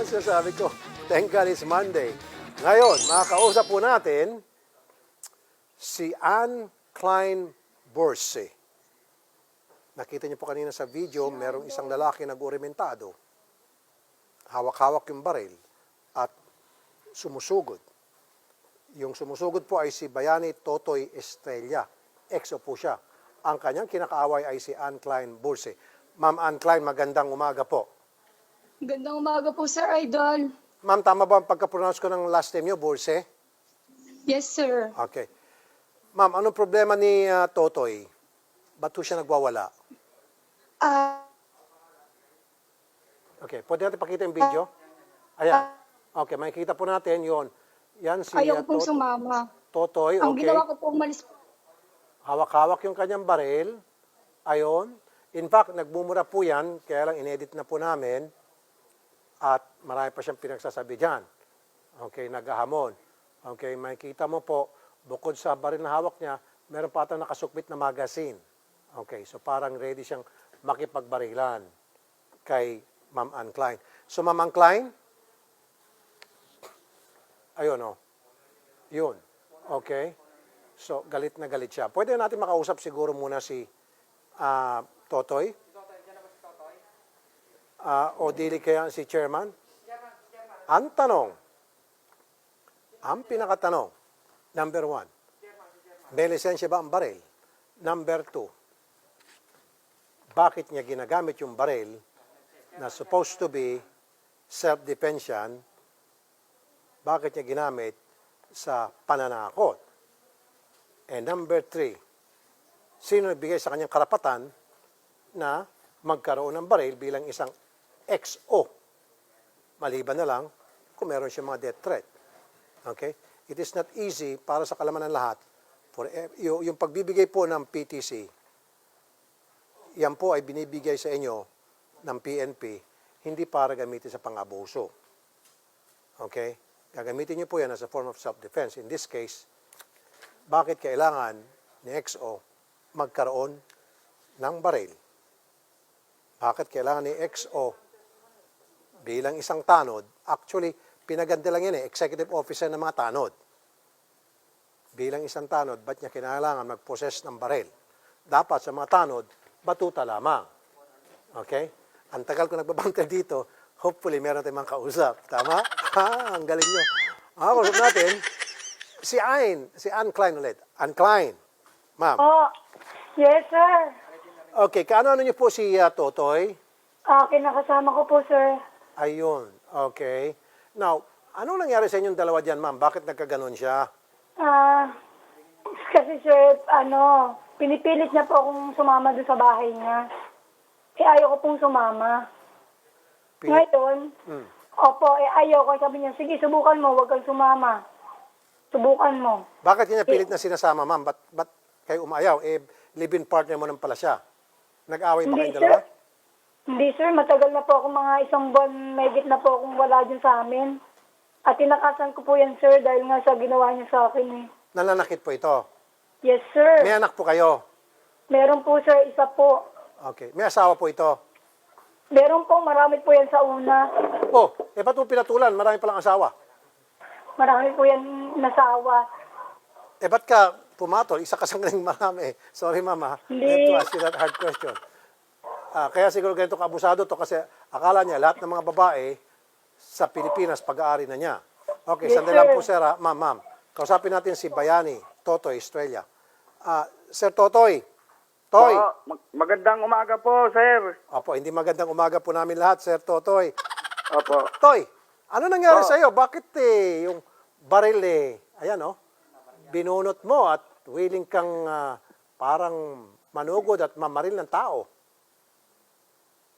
Yan sinasabi ko. Thank God it's Monday. Ngayon, makakausap po natin si Anne Klein Borse. Nakita niyo po kanina sa video, merong isang lalaki nag-orimentado. Hawak-hawak yung baril at sumusugod. Yung sumusugod po ay si Bayani Totoy Estrella. Exo po siya. Ang kanyang kinakaaway ay si Anne Klein Borse. Ma'am Anne Klein, magandang umaga po. Gandang umaga po, Sir Idol. Ma'am, tama ba ang pagka-pronounce ko ng last name niyo, Borse? Yes, sir. Okay. Ma'am, anong problema ni ah, Totoy? Ba't siya nagwawala? Ah, Okay, pwede natin pakita yung video? Ayan. Okay, makikita po natin yon. Yan si ayaw ah, ko pong Tot- sumama. Totoy. Ang Okay. ginawa ko po, umalis Hawak-hawak yung kanyang baril. Ayon. In fact, nagmumura po yan, kaya lang inedit na po namin. At marami pa siyang pinagsasabi dyan. Okay, naghahamon. Okay, makikita mo po, bukod sa baril na hawak niya, meron pa ata nakasukbit na magazine. Okay, so parang ready siyang makipagbarilan kay Ma'am Ann Klein. So, Ma'am Ann Klein, ayun oh. Yun. Okay. So, galit na galit siya. Pwede natin makausap siguro muna si ah, Totoy? Ah, o dili kaya si Chairman? Ang tanong, ang pinakatanong, number one, may lisensya ba ang baril? Number two, bakit niya ginagamit yung baril na supposed to be self-defense bakit niya ginamit sa pananakot? And number three, sino nagbigay sa kanyang karapatan na magkaroon ng baril bilang isang XO? Maliban na lang kung meron siya mga death threat. Okay? It is not easy para sa kalaman ng lahat for e- yung, pagbibigay po ng PTC, yan po ay binibigay sa inyo ng PNP hindi para gamitin sa pang-abuso. Okay? Gagamitin niyo po yan as a form of self-defense. In this case, bakit kailangan ni XO magkaroon ng baril? Bakit kailangan ni XO bilang isang tanod? Actually, pinaganda lang yan eh, executive officer ng mga tanod. Bilang isang tanod, ba't niya kailangan mag-possess ng baril? Dapat sa mga tanod, batuta lamang. Okay? Ang tagal ko nagbabantay dito, hopefully meron tayong mga kausap. Tama? Ha, ang galing nyo. Ang kausap natin, si Ayn, si Ann Klein ulit. Ann Klein. Ma'am. Oh, yes, sir. Okay, kaano-ano niyo po si ah, Totoy? Ah, kinakasama ko po, sir. Ayun. Okay. Now, anong nangyari sa inyong dalawa dyan, ma'am? Bakit nagkaganon siya? Ah, kasi, sir, ano, pinipilit niya po akong sumama doon sa bahay niya. Eh, ayaw ko pong sumama. Pili- Ngayon, Hmm. opo, eh, ayaw ko. Sabi niya, sige, subukan mo, huwag kang sumama. Subukan mo. Bakit niya pilit na sinasama, ma'am? Ba't, ba't kayo umayaw? Eh, live-in partner mo naman pala siya. Nag-away ba Hindi, kayong dalawa? Hindi, sir. Matagal na po ako, mga isang buwan, may na po akong wala dyan sa amin. At tinakasan ko po yan, sir, dahil nga sa ginawa niya sa akin, eh. Nananakit po ito. Yes, sir. May anak po kayo. Meron po, sir, isa po. Okay. May asawa po ito. Meron po, marami po yan sa una. Oh, eh ba't mo pinatulan? Marami palang asawa. Marami po yan nasawa. Eh ba't ka pumatol? Isa ka sa galing marami. Sorry, mama. Hindi. I have to ask you that hard question. Ah, kaya siguro ganito kabusado to kasi akala niya lahat ng mga babae sa Pilipinas pag-aari na niya. Okay, Yes, sandali lang po, sir. ah. Ma'am, ma'am. Kausapin natin si Bayani, Totoy, Estrella. Ah, sir Totoy. Toy. Po, mag- magandang umaga po, sir. Opo, hindi magandang umaga po namin lahat, Sir Totoy. Opo. Toy, ano nangyari sa iyo? Bakit eh, yung baril eh, ayan oh, binunot mo at willing kang ah, parang manugod at mamaril ng tao?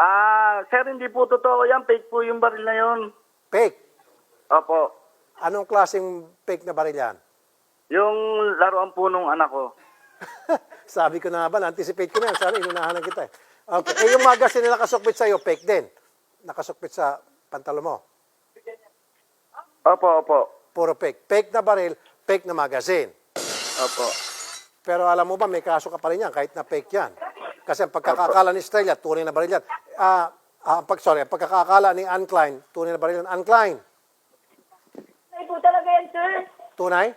Ah, sir, hindi po totoo yan. Fake po yung baril na yun. Fake. Opo. Anong klaseng fake na baril yan? Yung laruan po nung anak ko. Sabi ko na ba, na-anticipate ko na yan. Sana inunahan na kita eh. Okay. Eh, yung magazine na nakasukbit sa iyo, fake din. Nakasukbit sa pantalo mo. Opo, opo. Puro fake. Fake na baril, fake na magazine. Opo. Pero alam mo ba, may kaso ka pa rin yan, kahit na fake yan. Kasi ang pagkakakala ni Estrella, tunay na baril yan. Ah, Ah, pag, sorry, ang pagkakakala ni Ann Klein, tunay na baril ng Ann Klein. Ay po talaga yan, sir. Tunay?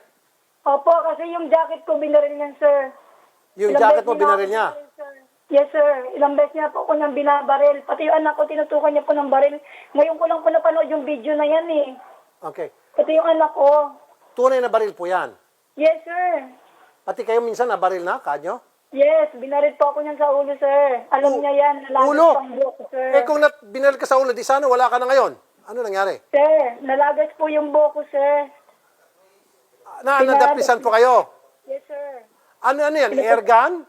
Opo, kasi yung jacket ko binaril niyan, sir. Yung Ilang jacket beses mo binaril ako niya. sir. Yes, sir. Ilang beses niya po ako niyang binabaril. Pati yung anak ko, tinutukan niya po ng baril. Ngayon ko lang po napanood yung video na yan eh. Okay. Pati yung anak ko. Tunay na baril po yan. Yes, sir. Pati kayo minsan na baril na, kanyo? Yes, binaril po ako niyan sa ulo, sir. Alam niya yan. Nalagos Ulo? pang buhok sir. Eh kung nat binaril ka sa ulo, di sana wala ka na ngayon. Ano nangyari? Sir, nalagas po yung buhok ko, sir. Na Pinaril. nadaplisan po kayo. Yes, sir. Ano ano yan? Air gun?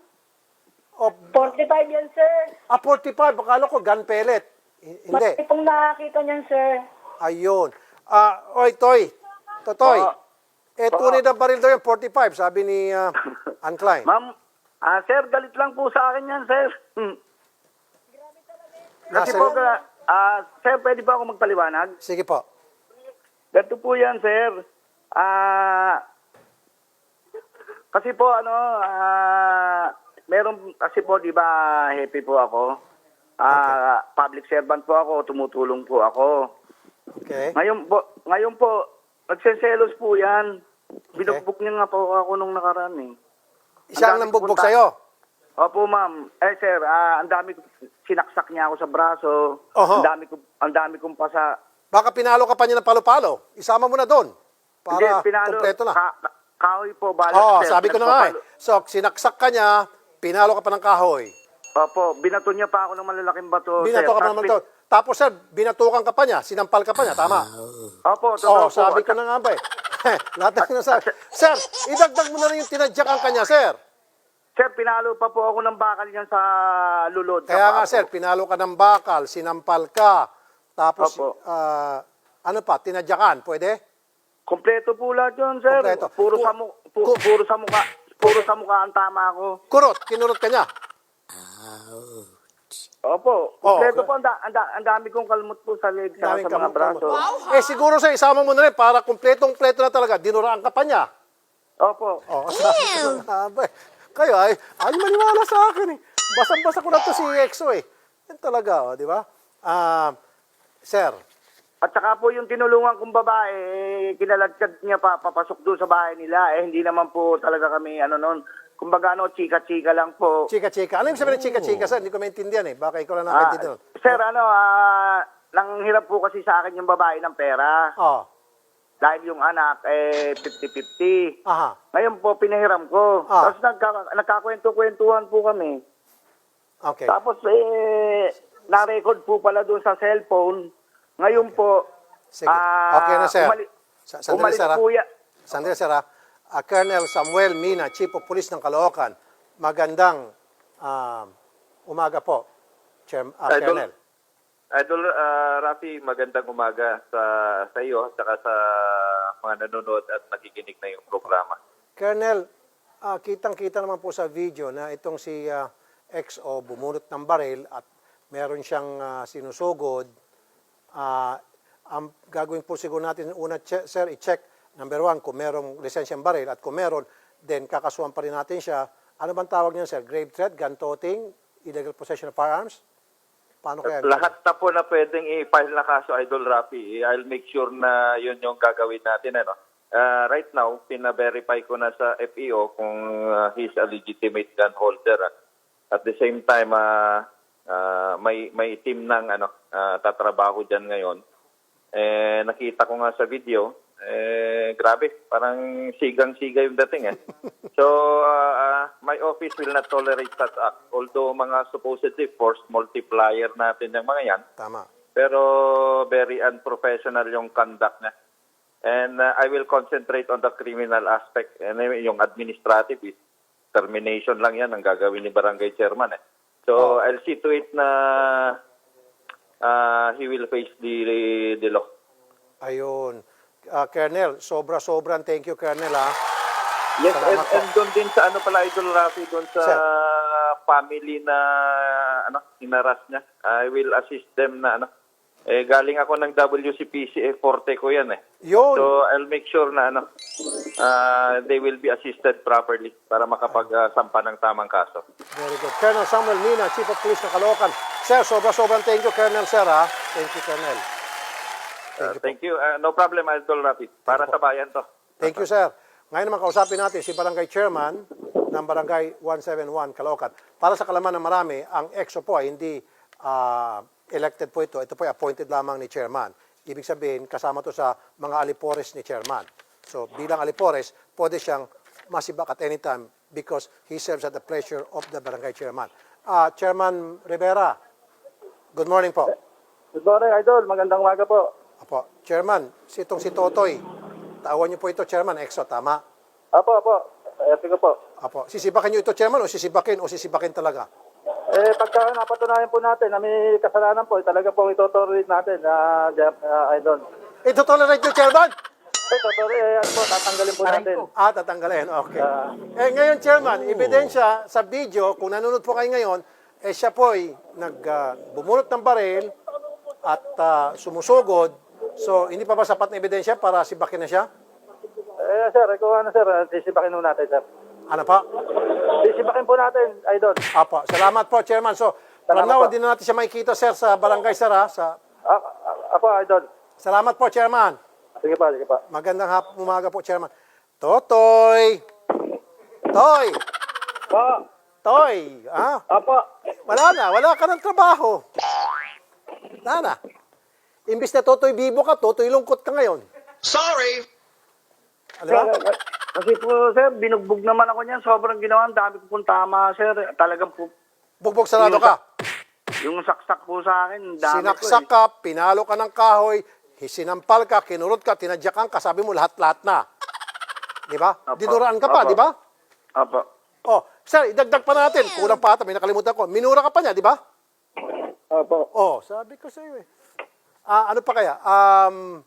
O 45 yan, sir. ah, 45, akala ko gun pellet. Hindi. Marami pong nakakita niyan, sir. Ayun. Ah, oy, Toy. Totoy. Oo. Eh, tunay na baril daw yung 45, sabi ni uh, Ann Klein. Ma'am, ah, sir, galit lang po sa akin yan, sir. Hmm. Kasi Nasa- po, ah, ah, sir, pwede ba ako magpaliwanag? Sige po. Ganito po yan, sir. Ah, kasi po, ano, ah, meron, kasi po, di ba, happy po ako. Ah, public servant po ako, tumutulong po ako. Okay. Ngayon po, ngayon po, nagseselos po yan. Binugbog niya nga po ako nung nakaraan eh. Isang Ang dami nambugbog pupunta. sa'yo. Opo, ma'am. Eh, sir, ah, ang dami, sinaksak niya ako sa braso. Oho. Ang dami ko, ang dami kong pasa. Baka pinalo ka pa niya ng palo-palo. Isama mo na doon. Para Hindi, pinalo, kompleto na. ka- ka- kahoy po, balat, Oo, sir. sabi ko na nga eh. So, sinaksak ka niya, pinalo ka pa ng kahoy. Opo, binato niya pa ako ng malalaking bato, Binato sir. ka pa Tapos naman to. Tapos sir, binatukan ka pa niya, sinampal ka pa niya, tama? pin- Opo, totoo Oo, po. sabi ko na nga ba eh. Lahat na sinasabi. Sir, idagdag mo na rin yung tinadyakan ka niya, sir. Sir, pinalo pa po ako ng bakal niyan sa lulod. Kaya nga sir, pinalo ka ng bakal, sinampal ka, tapos Opo. ah, ano pa, tinadyakan, pwede? Kompleto po lahat yun, sir. Kompleto. Puro sa, mu- pu- ku- puro sa mukha. Puro sa mukha ang tama ko. Kurot, kinurot ka niya. Opo, Oo, kompleto okay. po. Ang, da- ang, da- ang dami kong kalmot po sa leg, sa, Daming sa mga kamot-kamot. braso. Eh siguro sa isama mo na rin para kumpletong-pleto na talaga, dinuraan ka pa niya. Opo. Oh, sabi. Kayo ay, ay maniwala sa akin eh. Basang-basa ko na to si EXO eh. Yan talaga, oh, di ba? Ah, sir, At saka po yung tinulungan kong babae, eh, kinalagkad niya pa, papasok doon sa bahay nila. Eh, hindi naman po talaga kami, ano noon, kumbaga ano, chika-chika lang po. chika-chika. Ano yung sabihin ng chika-chika, sir? Hindi ko maintindihan eh. Baka ikaw lang Ah, nakaintindihan. sir, ano, ah, nang hirap po kasi sa akin yung babae ng pera. Oh, Dahil yung anak, eh, 50-50. aha. Ngayon po, pinahiram ko. Ah. Tapos nagka, nagkakwento-kwentuhan po kami. Okay. Tapos, eh, na-record po pala doon sa cellphone. Ngayon po, Sige. ah, okay na, sir. umali- Sa- sandali, umalis sir. ah. po ya- Sandali, sir. ah. Ah, Colonel Samuel Mina, Chief of Police ng Caloocan. Magandang ah, umaga po, Chair, ah, Idol. Colonel. Idol uh, Rafi, magandang umaga sa sa iyo at saka sa mga nanonood at nakikinig na yung programa. Colonel, ah, kitang-kita naman po sa video na itong si ah, XO bumunot ng baril at meron siyang ah, sinusugod. Ah, ang gagawin po siguro natin, una, che- sir, i-check, number one, kung merong lisensyang baril at kung meron, then kakasuhan pa rin natin siya. Ano bang tawag niyan, sir? Grave threat, gun toting, illegal possession of firearms? Paano kaya? Lahat na po na pwedeng i-file na kaso, Idol Rafi, I'll make sure na yun yung gagawin natin. Ano? Uh, right now, pina-verify ko na sa FEO kung uh, he's a legitimate gun holder. ah. At the same time, uh, uh, may may team ng ano uh, tatrabaho diyan ngayon. Eh nakita ko nga sa video, eh grabe, parang sigang-siga yung dating eh. So uh, my office will not tolerate that act. Although mga supposedly force multiplier natin ng mga yan, Tama. pero very unprofessional yung conduct na. And uh, I will concentrate on the criminal aspect. And uh, yung administrative is termination lang yan ang gagawin ni barangay chairman eh. So I'll see to it na uh, he will face the the law. Ayun. Ah, Colonel, sobra-sobrang thank you, Colonel, ah. Yes, and, Salamat po. and doon din sa ano pala Idol Rafi doon sa Sir. family na ano hinaras niya. I will assist them na ano Eh, galing ako ng WCPC, eh, forte ko yan eh. Yun. So, I'll make sure na ano, ah, they will be assisted properly para makapag-sampa ng tamang kaso. Very good. Colonel Samuel Mina, Chief of Police ng Caloocan. Sir, sobra-sobrang thank you, Colonel, sir, ha? Thank you, Colonel. Ah, thank you. Ah, no problem, Idol Rapid. Para sa bayan to. Thank you, sir. Ngayon naman kausapin natin si Barangay Chairman ng Barangay 171, Caloocan. Para sa kalaman ng marami, ang EXO po ay hindi ah, elected po ito. Ito po ay appointed lamang ni Chairman. Ibig sabihin, kasama to sa mga alipores ni Chairman. So, bilang alipores, pwede siyang masibak at any time because he serves at the pleasure of the Barangay Chairman. Ah, Chairman Rivera, good morning po. Good morning, Idol. Magandang umaga po. Apo, Chairman, si itong si Totoy, tawan niyo po ito, Chairman, EXO, tama? Apo, apo. Epi ko po. Apo, sisibakin niyo ito, Chairman, o sisibakin o sisibakin talaga? Eh, pagka napatunayan po natin na may kasalanan po, eh, talaga po itotolerate natin, na Idol. Ito tolerate niyo, Chairman? Eh, totolerate, eh, ano po, tatanggalin po natin. Ah, tatanggalin. Okay. Ah. eh, ngayon, Chairman, ebidensya sa video, kung nanonood po kayo ngayon, eh siya po ay nag, ah, bumunot ng baril at ah, sumusugod. So, hindi pa ba sapat na ebidensya para sibakin na siya? Eh, sir, kung ano, sir, eh, sisibakin po natin, sir. Ano pa? Sisibakin po natin, Idol. Apo, salamat po, Chairman. So, from Salamat now, po. hindi na natin siya makikita, sir, sa barangay, sir, ha? Sa, Ah, ah, apo, Idol. salamat po, Chairman. Sige pa, sige pa. Magandang hap umaga po, Chairman. Totoy! Toy! Po, Toy! Ah, apo. wala na. Wala ka ng trabaho. Wala na. Imbis na Totoy bibo ka, Totoy lungkot ka ngayon. Sorry. Ano ba? Kasi po, sir, binugbog naman ako niyan. Sobrang ginawa. Ang dami ko pong tama, sir. Talagang po, Bugbog sarado ka. yung saksak po sa akin, ang dami Sinaksak ko eh. ka, pinalo ka ng kahoy, sinampal ka, kinurot ka, tinadyakan ka, sabi mo lahat-lahat na. Di ba? Apo. Dinuraan ka pa, Apo. di ba? Apo. Oh, sir, idagdag pa natin. Kulang pa ata, may nakalimutan ko. Minura ka pa niya, di ba? Apo. Oh, sabi ko sa iyo eh. Ah, ano pa kaya? Um,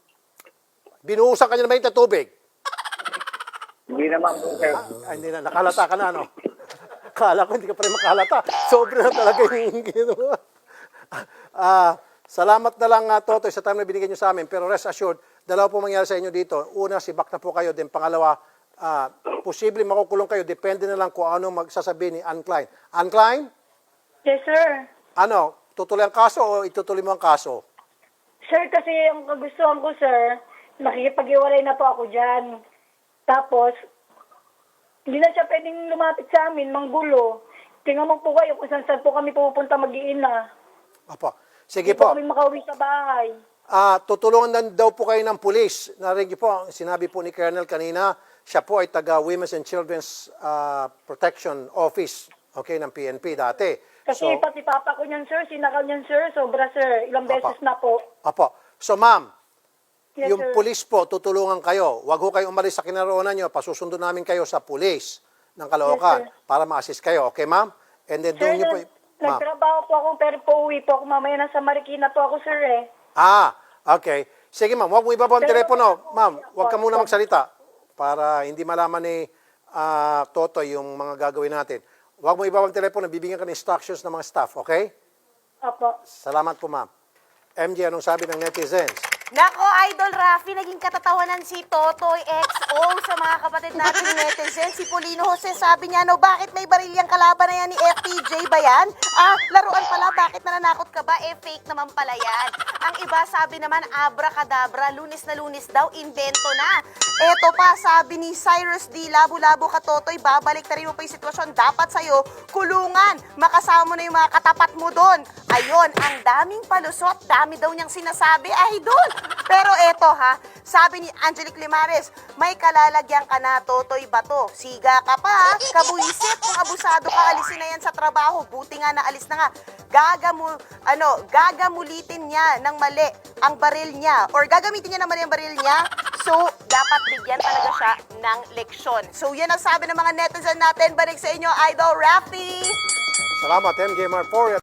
binuhusan ka niya na mainit na tubig. Hindi naman po, sir. Ah, hindi na, nakalata ka na, ano? Kala ko hindi ka pa rin makalata. Sobra na talaga yung ginawa. Ah, salamat na lang, uh, Totoy, sa time na binigyan nyo sa amin. Pero rest assured, dalawa po mangyari sa inyo dito. Una, si na po kayo. Then pangalawa, ah, posible makukulong kayo. Depende na lang kung ano magsasabi ni Ann Klein. Ann Klein, Yes, sir. ano, tutuloy ang kaso o itutuloy mo ang kaso? Sir, kasi ang kagustuhan ko, sir, nakikipag-iwalay na po ako dyan. Tapos, hindi na siya pwedeng lumapit sa amin, manggulo. Tingnan mo po kayo kung saan saan po kami pupunta mag-iina. Apo. Sige Hindi po po. kami makauwi sa bahay. Ah, tutulungan na daw po kayo ng pulis. Narinig niyo po, ang sinabi po ni Colonel kanina, siya po ay taga Women's and Children's ah, Protection Office, okay, ng PNP dati. Kasi So, pati papa ko niyan, sir, sinakal niyan, sir. Sobra, sir. Ilang beses Apa. na po. apo. So, ma'am, Yes, yung sir. pulis po, tutulungan kayo. Huwag ho kayo umalis sa kinaroonan nyo. Pasusundo namin kayo sa pulis ng Caloocan Yes, para ma-assist kayo. Okay, ma'am? And then, Sir, doon nyo po, nagtrabaho po ako, pero pauwi po ako. Mamaya nasa Marikina po ako, sir, eh. Ah, okay. Sige, ma'am. Huwag mo ibaba ang telepono. Ma'am, huwag ka muna magsalita para hindi malaman ni ah, Toto yung mga gagawin natin. Huwag mo ibaba ang telepono. Bibigyan ka ng instructions ng mga staff, okay? Opo. Salamat po, ma'am. MJ, anong sabi ng netizens? Nako, Idol Rafi, naging katatawanan si Totoy XO sa mga kapatid natin netizens. Si Polino Jose sabi niya, no, bakit may barilyang kalaban na yan ni FPJ ba yan? Ah, laruan pala, bakit nananakot ka ba? Eh, fake naman pala yan. Ang iba sabi naman, abracadabra, lunis na lunis daw, invento na. Eto pa, sabi ni Cyrus D. Labo-labo ka, Totoy, babalik na rin mo pa yung sitwasyon. Dapat sa'yo, kulungan. Makasama mo na yung mga katapat mo doon. Ayun, ang daming palusot. Dami daw niyang sinasabi, idol. Pero eto ha, sabi ni Angelic Limares, may kalalagyan ka na, Totoy Bato. Siga ka pa ha, kabuisit. Kung abusado ka, alisin na yan sa trabaho. Buti nga na alis na nga. Gagamu, ano, gagamulitin niya ng mali ang baril niya. Or gagamitin niya ng mali ang baril niya. So, dapat bigyan talaga siya ng leksyon. So, yan ang sabi ng mga netizen natin. Balik sa inyo, Idol Rafi! Salamat, MJ Marforia.